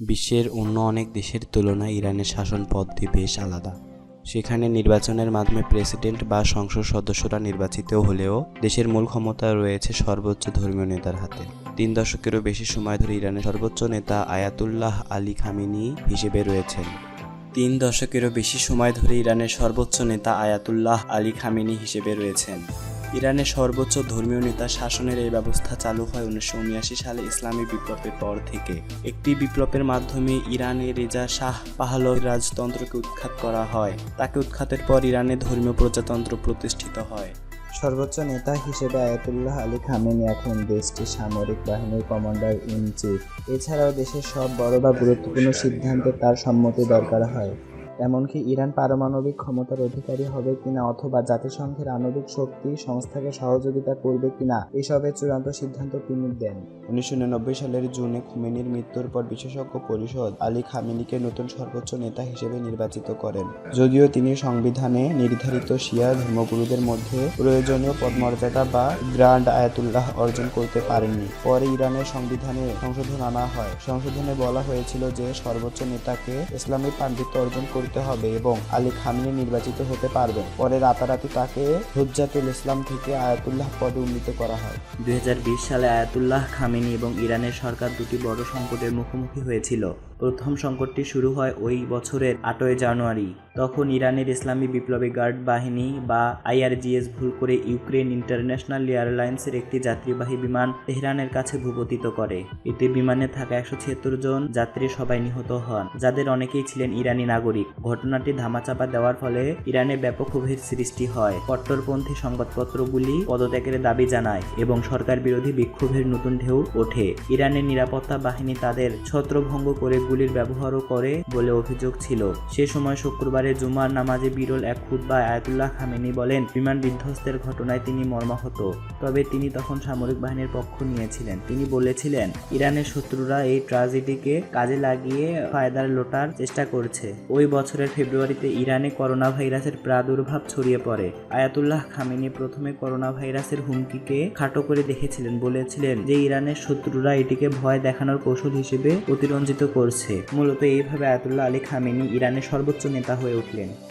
বিশ্বের অন্য অনেক দেশের তুলনায় ইরানের শাসন পদ্ধতি বেশ আলাদা। সেখানে নির্বাচনের মাধ্যমে প্রেসিডেন্ট বা সংসদ সদস্যরা নির্বাচিত হলেও দেশের মূল ক্ষমতা রয়েছে সর্বোচ্চ ধর্মীয় নেতার হাতে। তিন দশকেরও বেশি সময় ধরে ইরানের সর্বোচ্চ নেতা আয়াতুল্লাহ আলী খামিনি হিসেবে রয়েছেন। তিন দশকেরও বেশি সময় ধরে ইরানের সর্বোচ্চ নেতা আয়াতুল্লাহ আলী খামিনি হিসেবে রয়েছেন। ইরানের সর্বোচ্চ ধর্মীয় নেতা শাসনের এই ব্যবস্থা চালু হয় উনিশশো উনআশি সালে ইসলামী বিপ্লবের পর থেকে। একটি বিপ্লবের মাধ্যমে ইরানের রেজা শাহ পাহলভের রাজতন্ত্রকে উৎখাত করা হয়। তাকে উৎখাতের পর ইরানে ধর্মীয় প্রজাতন্ত্র প্রতিষ্ঠিত হয়। সর্বোচ্চ নেতা হিসেবে আয়াতুল্লাহ আলী খামেনি এখন দেশটির সামরিক বাহিনীর কমান্ডার ইন চিফ এছাড়াও দেশের সব বড় বা গুরুত্বপূর্ণ সিদ্ধান্তে তার সম্মতি দরকার হয়। এমনকি ইরান পারমাণবিক ক্ষমতার অধিকারী হবে কিনা অথবা জাতিসংঘের আণবিক শক্তি সংস্থাকে সহযোগিতা করবে কিনা, এসবের চূড়ান্ত সিদ্ধান্ত তিনি দেন। উনিশশো নিরানব্বই সালের জুনে খুমেনির মৃত্যুর পর বিশেষজ্ঞ পরিষদ আলী খামেনিকে নতুন সর্বোচ্চ নেতা হিসেবে নির্বাচিত করেন। যদিও তিনি সংবিধানে নির্ধারিত শিয়া ধর্মগুরুদের মধ্যে প্রয়োজনীয় পদমর্যাদা বা গ্র্যান্ড আয়াতুল্লাহ অর্জন করতে পারেননি। পরে ইরানের সংবিধানে সংশোধন আনা হয়। সংশোধনে বলা হয়েছিল যে সর্বোচ্চ নেতাকে ইসলামী পাণ্ডিত্য অর্জন করতে হবে এবং আলী খামেনি নির্বাচিত হতে পারবেন। পরে রাতারাতি তাকে হুজ্জাতুল ইসলাম থেকে আয়াতুল্লাহ পদে উন্নীত করা হয়। দু হাজার বিশ সালে আয়াতুল্লাহ, খামেনি এবং ইরানের সরকার দুটি বড় সংকটের মুখোমুখি হয়েছিল। প্রথম সংকটটি শুরু হয় ওই বছরের আটই জানুয়ারি। তখন ইরানের ইসলামী বিপ্লবী গার্ড বাহিনী বা আইআরজিএস ভুল করে ইউক্রেন ইন্টারন্যাশনাল এয়ারলাইন্সের একটি যাত্রীবাহী বিমান তেহরানের কাছে ভূপতিত করে। এতে বিমানে থাকা একশো ছিয়াত্তর জন যাত্রী সবাই নিহত হন, যাদের অনেকেই ছিলেন ইরানি নাগরিক। ঘটনাটি ধামাচাপা দেওয়ার ফলে ইরানে ব্যাপক ক্ষোভের সৃষ্টি হয়। কট্টরপন্থী সংবাদপত্রগুলি পদত্যাগের দাবি জানায় এবং সরকার বিরোধী বিক্ষোভের নতুন ঢেউ ওঠে। ইরানের নিরাপত্তা বাহিনী তাদের ছত্রভঙ্গ করে গুলির ব্যবহারও করে বলে অভিযোগ ছিল। সে সময় শুক্রবারে জুমার নামাজে বিরল এক খুতবা আয়াতুল্লাহ খামেনি বলেন, বিমান বিধ্বস্তের ঘটনায় তিনি মর্মাহত। তবে তিনি তখন সামরিক বাহিনীর পক্ষ নিয়েছিলেন। তিনি বলেছিলেন, ইরানের শত্রুরা এই ট্রাজেডিকে কাজে লাগিয়ে ফায়দার লোটার চেষ্টা করছে। ওই বছরের ফেব্রুয়ারিতে ইরানে করোনা ভাইরাসের প্রাদুর্ভাব ছড়িয়ে পড়ে। আয়াতুল্লাহ খামেনি প্রথমে করোনা ভাইরাসের হুমকিকে খাটো করে দেখেছিলেন, বলেছিলেন যে ইরানের শত্রুরা এটিকে ভয় দেখানোর কৌশল হিসেবে অতিরঞ্জিত করছে। মূলত এইভাবে আয়াতুল্লাহ আলী খামেনি ইরানের সর্বোচ্চ নেতা হয়ে উঠলেন।